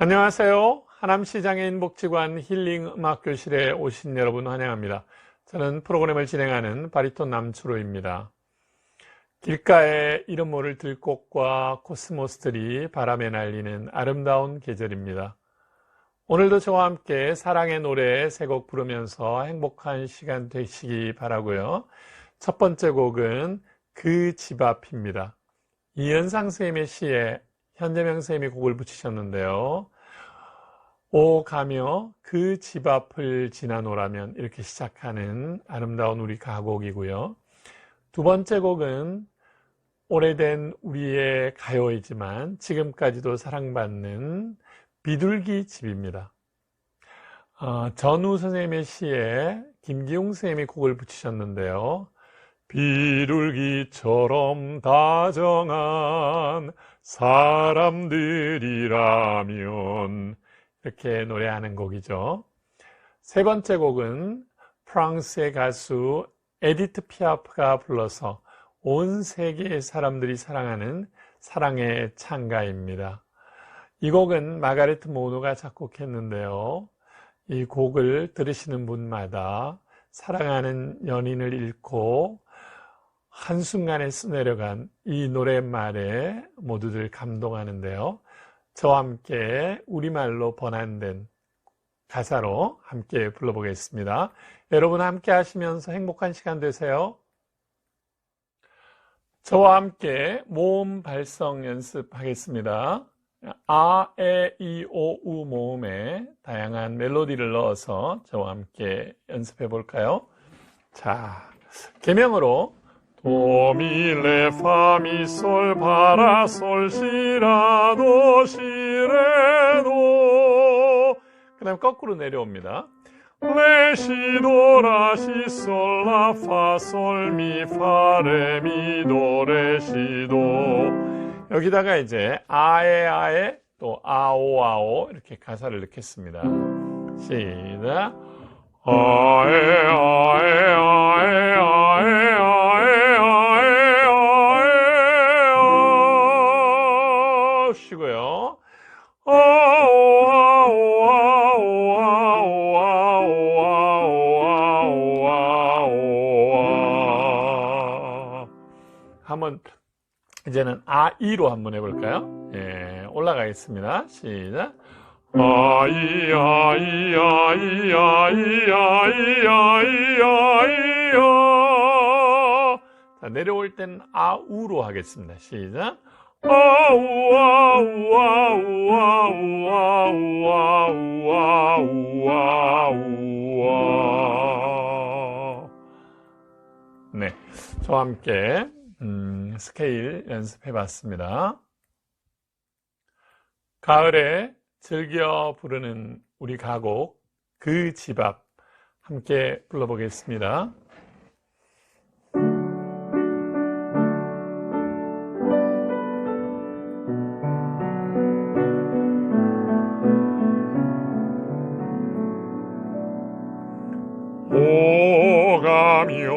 안녕하세요. 하남시장애인 복지관 힐링 음악 교실에 오신 여러분 환영합니다. 저는 프로그램을 진행하는 바리톤 남추로입니다. 길가에 이름 모를 들꽃과 코스모스들이 바람에 날리는 아름다운 계절입니다. 오늘도 저와 함께 사랑의 노래 세 곡 부르면서 행복한 시간 되시기 바라고요. 첫 번째 곡은 그 집 앞입니다. 이현상 선생님의 시에 현재명 선생님이 곡을 붙이셨는데요. 오 가며 그 집 앞을 지나노라면 이렇게 시작하는 아름다운 우리 가곡이고요. 두 번째 곡은 오래된 우리의 가요이지만 지금까지도 사랑받는 비둘기 집입니다. 어, 전우 선생님의 시에 김기용 선생님이 곡을 붙이셨는데요. 비둘기처럼 다정한 사람들이라면 이렇게 노래하는 곡이죠. 세 번째 곡은 프랑스의 가수 에디트 피아프가 불러서 온 세계의 사람들이 사랑하는 사랑의 창가입니다. 이 곡은 마가레트 모노가 작곡했는데요. 이 곡을 들으시는 분마다 사랑하는 연인을 잃고 한순간에 쓰내려간 이 노랫말에 모두들 감동하는데요. 저와 함께 우리말로 번안된 가사로 함께 불러보겠습니다. 여러분 함께 하시면서 행복한 시간 되세요. 저와 함께 모음 발성 연습하겠습니다. 아, 에, 이, 오, 우 모음에 다양한 멜로디를 넣어서 저와 함께 연습해 볼까요? 자, 개명으로 도미레 파미솔 파라솔 시라도 시레도. 그 다음 거꾸로 내려옵니다. 레시도 라시솔 라파솔 미파레 미도 레시도. 여기다가 이제 아에 아에 또 아오 아오 이렇게 가사를 넣겠습니다. 시작. 아에 아에 아에 아에 쉬고 이제는 아이로 한번 해볼까요? 예, 올라가겠습니다. 시작. 아이 아이 아이 아이 아이 아이 아이 아 자, 내려올 땐 아우로 하겠습니다. 시작. 아우 아우 아우 아우 아우 아우 아우 아우 네, 저와 함께 음, 스케일 연습해 봤습니다. 가을에 즐겨 부르는 우리 가곡 그 집 앞 함께 불러보겠습니다. 오가며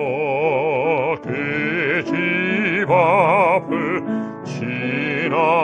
그집 앞을 지나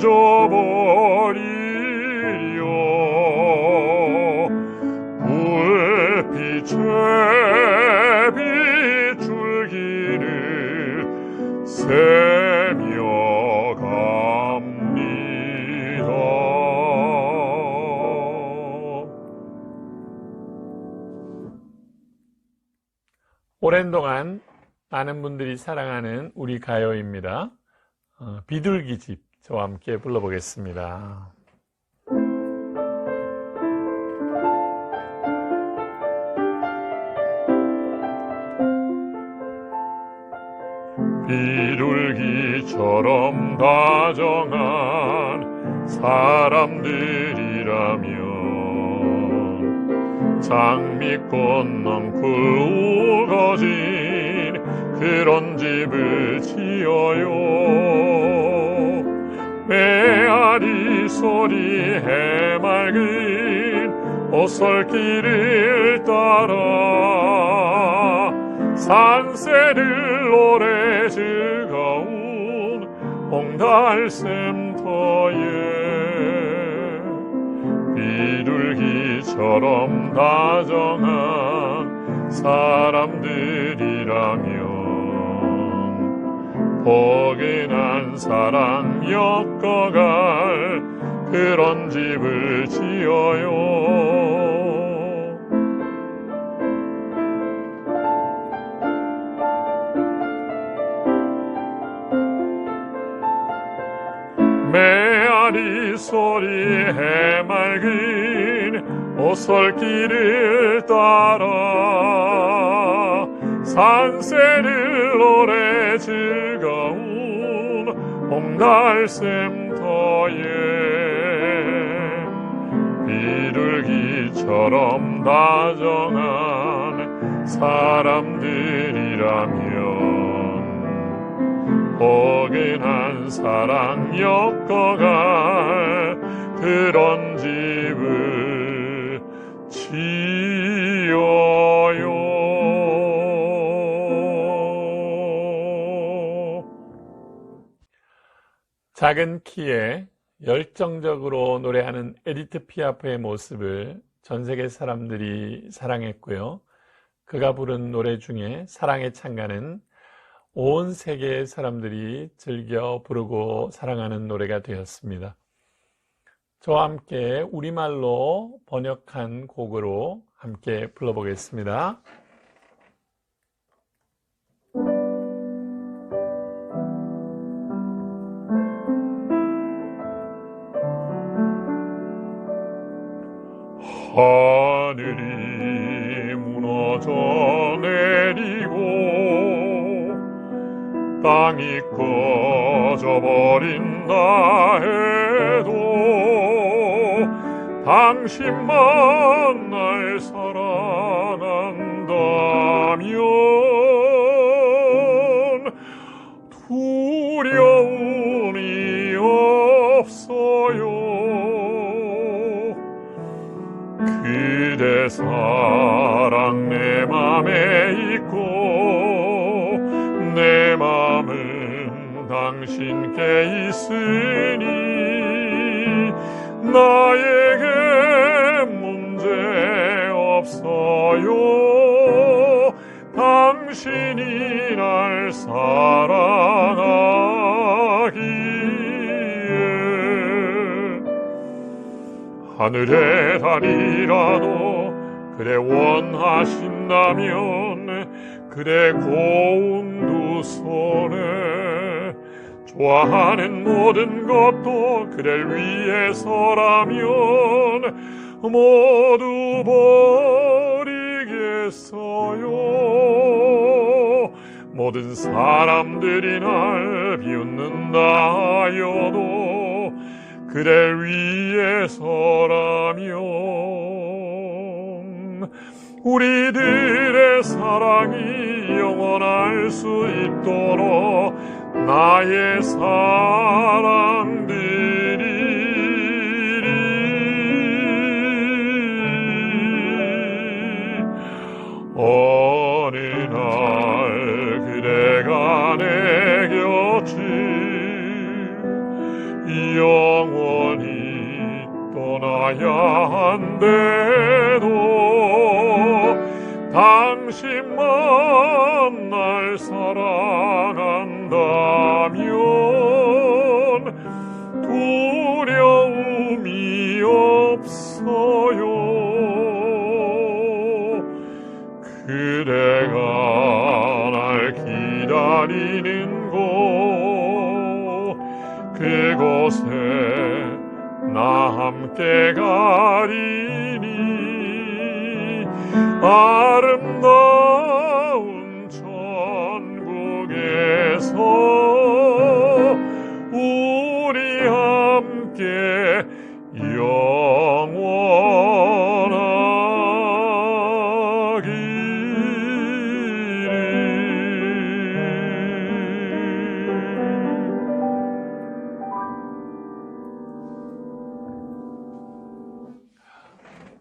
잊어버리려. 불빛에 비줄기를 새며갑니다. 오랜 동안 많은 분들이 사랑하는 우리 가요입니다. 어, 비둘기집. 저와 함께 불러보겠습니다. 비둘기처럼 다정한 사람들이라면 장미꽃 넘고 우거진 그런 집을 지어요 메아리 소리 해맑은 오솔길을 따라 산새들 노래 즐거운 홍달샘터에 비둘기처럼 다정한 사람들이라면 포근한 사랑 엮어갈 그런 집을 지어요. 메아리 소리 해맑은 오솔길을 따라 산새를 노래 즐거운 홍달샘터에 비둘기처럼 다정한 사람들이라면 포근한 사랑 엮어갈 그런 작은 키에 열정적으로 노래하는 에디트 피아프의 모습을 전 세계 사람들이 사랑했고요. 그가 부른 노래 중에 사랑의 찬가는 온 세계의 사람들이 즐겨 부르고 사랑하는 노래가 되었습니다. 저와 함께 우리말로 번역한 곡으로 함께 불러보겠습니다. 하늘이 무너져 내리고 땅이 꺼져버린다 해도 당신만 날 사 사랑 내 맘에 있고 내 맘은 당신께 있으니 나에게 문제 없어요. 당신이 날 사랑하기에 하늘의 달이라도 그래 원하신다면 그래 고운 두 손에 좋아하는 모든 것도 그를 위해서라면 모두 버리겠어요. 모든 사람들이 날 비웃는다 하여도 그를 위해서라면 우리들의 사랑이 영원할 수 있도록 나의 사랑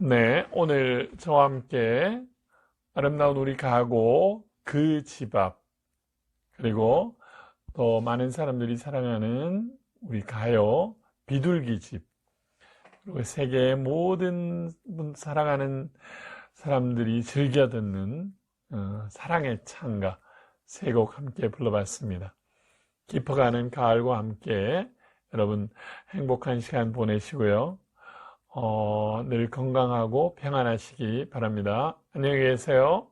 네, 오늘 저와 함께 아름다운 우리 가고 그 집 앞, 그리고 또 많은 사람들이 사랑하는 우리 가요 비둘기 집, 그리고 세계의 모든 분 사랑하는 사람들이 즐겨 듣는 어, 사랑의 창가 세 곡 함께 불러봤습니다. 깊어가는 가을과 함께 여러분 행복한 시간 보내시고요. 어, 늘 건강하고 평안하시기 바랍니다. 안녕히 계세요.